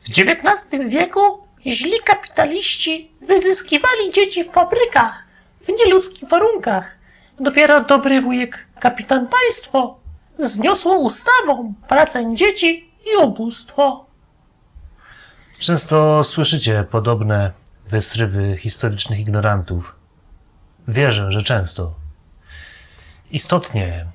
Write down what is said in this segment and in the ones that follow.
W XIX wieku źli kapitaliści wyzyskiwali dzieci w fabrykach w nieludzkich warunkach. Dopiero dobry wujek kapitan państwo zniosło ustawą pracę dzieci i ubóstwo. Często słyszycie podobne wysrywy historycznych ignorantów. Wierzę, że często. Istotnie,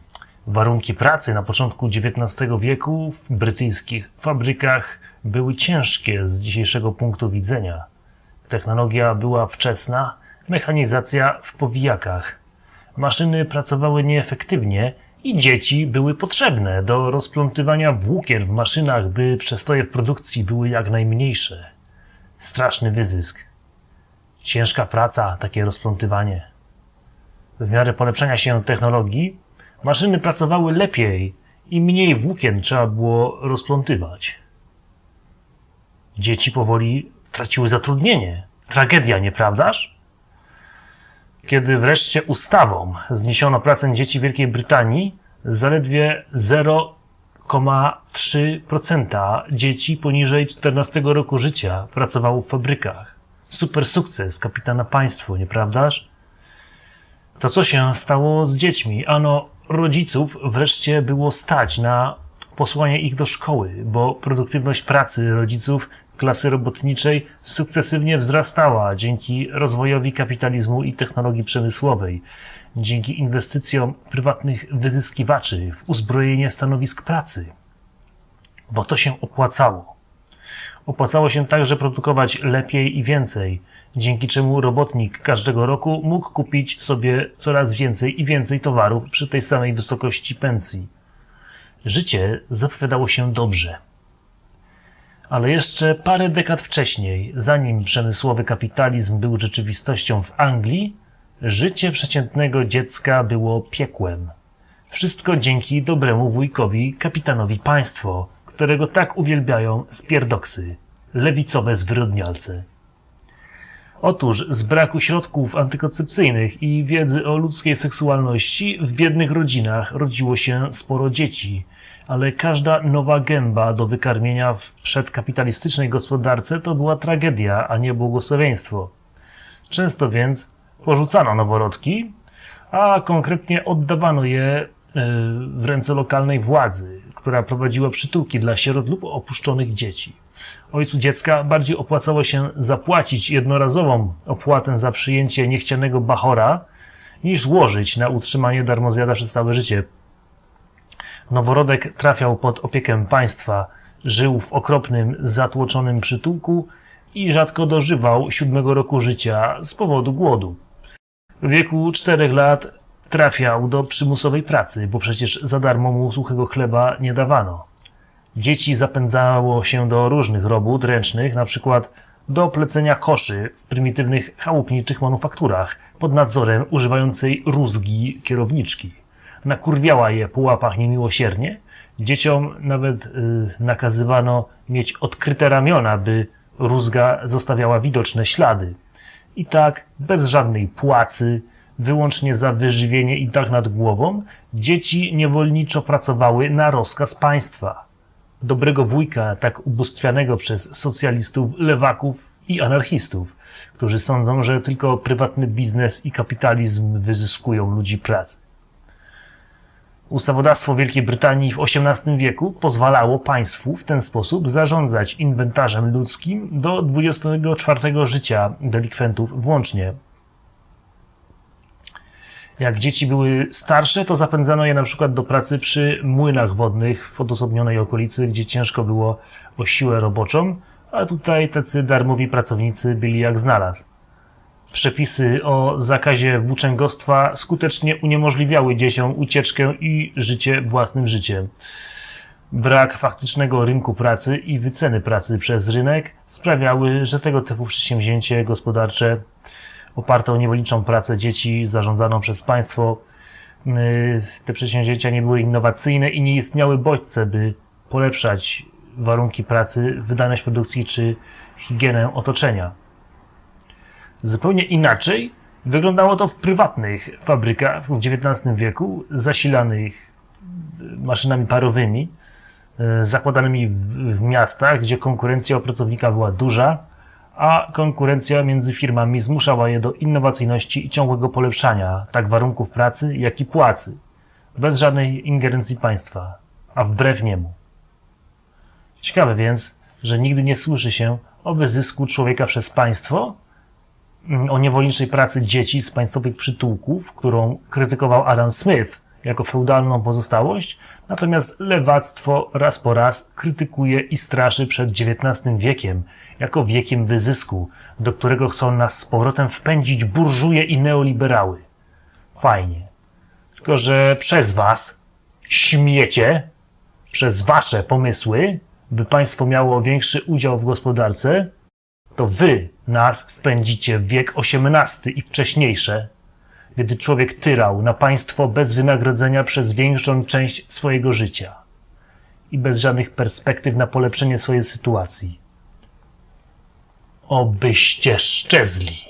warunki pracy na początku XIX wieku w brytyjskich fabrykach były ciężkie z dzisiejszego punktu widzenia. Technologia była wczesna, mechanizacja w powijakach. Maszyny pracowały nieefektywnie i dzieci były potrzebne do rozplątywania włókien w maszynach, by przestoje w produkcji były jak najmniejsze. Straszny wyzysk. Ciężka praca, takie rozplątywanie. W miarę polepszenia się technologii, maszyny pracowały lepiej i mniej włókien trzeba było rozplątywać. Dzieci powoli traciły zatrudnienie. Tragedia, nieprawdaż? Kiedy wreszcie ustawą zniesiono pracę dzieci w Wielkiej Brytanii, zaledwie 0,3% dzieci poniżej 14 roku życia pracowało w fabrykach. Super sukces kapitana państwo, nieprawdaż? To co się stało z dziećmi? Ano, rodziców wreszcie było stać na posłanie ich do szkoły, bo produktywność pracy rodziców klasy robotniczej sukcesywnie wzrastała dzięki rozwojowi kapitalizmu i technologii przemysłowej, dzięki inwestycjom prywatnych wyzyskiwaczy w uzbrojenie stanowisk pracy. Bo to się opłacało. Opłacało się także produkować lepiej i więcej, dzięki czemu robotnik każdego roku mógł kupić sobie coraz więcej i więcej towarów przy tej samej wysokości pensji. Życie zapowiadało się dobrze. Ale jeszcze parę dekad wcześniej, zanim przemysłowy kapitalizm był rzeczywistością w Anglii, życie przeciętnego dziecka było piekłem. Wszystko dzięki dobremu wujkowi, kapitanowi państwo, którego tak uwielbiają spierdoksy, lewicowe zwyrodnialce. Otóż z braku środków antykoncepcyjnych i wiedzy o ludzkiej seksualności w biednych rodzinach rodziło się sporo dzieci, ale każda nowa gęba do wykarmienia w przedkapitalistycznej gospodarce to była tragedia, a nie błogosławieństwo. Często więc porzucano noworodki, a konkretnie oddawano je e, w ręce lokalnej władzy, która prowadziła przytułki dla sierot lub opuszczonych dzieci. Ojcu dziecka bardziej opłacało się zapłacić jednorazową opłatę za przyjęcie niechcianego bachora, niż złożyć na utrzymanie darmozjada przez całe życie. Noworodek trafiał pod opiekę państwa, żył w okropnym, zatłoczonym przytułku i rzadko dożywał siódmego roku życia z powodu głodu. W wieku czterech lat trafiał do przymusowej pracy, bo przecież za darmo mu suchego chleba nie dawano. Dzieci zapędzało się do różnych robót ręcznych, na przykład do plecenia koszy w prymitywnych chałupniczych manufakturach pod nadzorem używającej rózgi kierowniczki. Nakurwiała je po łapach niemiłosiernie. Dzieciom nawet y, nakazywano mieć odkryte ramiona, by rózga zostawiała widoczne ślady. I tak, bez żadnej płacy, wyłącznie za wyżywienie i dach nad głową, dzieci niewolniczo pracowały na rozkaz państwa. Dobrego wujka, tak ubóstwianego przez socjalistów, lewaków i anarchistów, którzy sądzą, że tylko prywatny biznes i kapitalizm wyzyskują ludzi pracy. Ustawodawstwo Wielkiej Brytanii w XVIII wieku pozwalało państwu w ten sposób zarządzać inwentarzem ludzkim do 24 życia delikwentów włącznie. Jak dzieci były starsze, to zapędzano je na przykład do pracy przy młynach wodnych w odosobnionej okolicy, gdzie ciężko było o siłę roboczą, a tutaj tacy darmowi pracownicy byli jak znalazł. Przepisy o zakazie włóczęgostwa skutecznie uniemożliwiały dzieciom ucieczkę i życie własnym życiem. Brak faktycznego rynku pracy i wyceny pracy przez rynek sprawiały, że tego typu przedsięwzięcie gospodarcze oparte o niewolniczą pracę dzieci zarządzaną przez państwo, yy, te przedsięwzięcia nie były innowacyjne i nie istniały bodźce, by polepszać warunki pracy, wydajność produkcji czy higienę otoczenia. Zupełnie inaczej wyglądało to w prywatnych fabrykach w XIX wieku, zasilanych maszynami parowymi. e, zakładanymi w, w miastach, gdzie konkurencja o pracownika była duża, a konkurencja między firmami zmuszała je do innowacyjności i ciągłego polepszania tak warunków pracy, jak i płacy, bez żadnej ingerencji państwa, a wbrew niemu. Ciekawe więc, że nigdy nie słyszy się o wyzysku człowieka przez państwo, mm, o niewolniczej pracy dzieci z państwowych przytułków, którą krytykował Adam Smith jako feudalną pozostałość, natomiast lewactwo raz po raz krytykuje i straszy przed XIX wiekiem jako wiekiem wyzysku, do którego chcą nas z powrotem wpędzić burżuje i neoliberały. Fajnie. Tylko, że przez was, śmiecie, przez wasze pomysły, by państwo miało większy udział w gospodarce, to wy nas wpędzicie w wiek XVIII i wcześniejsze, kiedy człowiek tyrał na państwo bez wynagrodzenia przez większą część swojego życia i bez żadnych perspektyw na polepszenie swojej sytuacji. Obyście szczezli.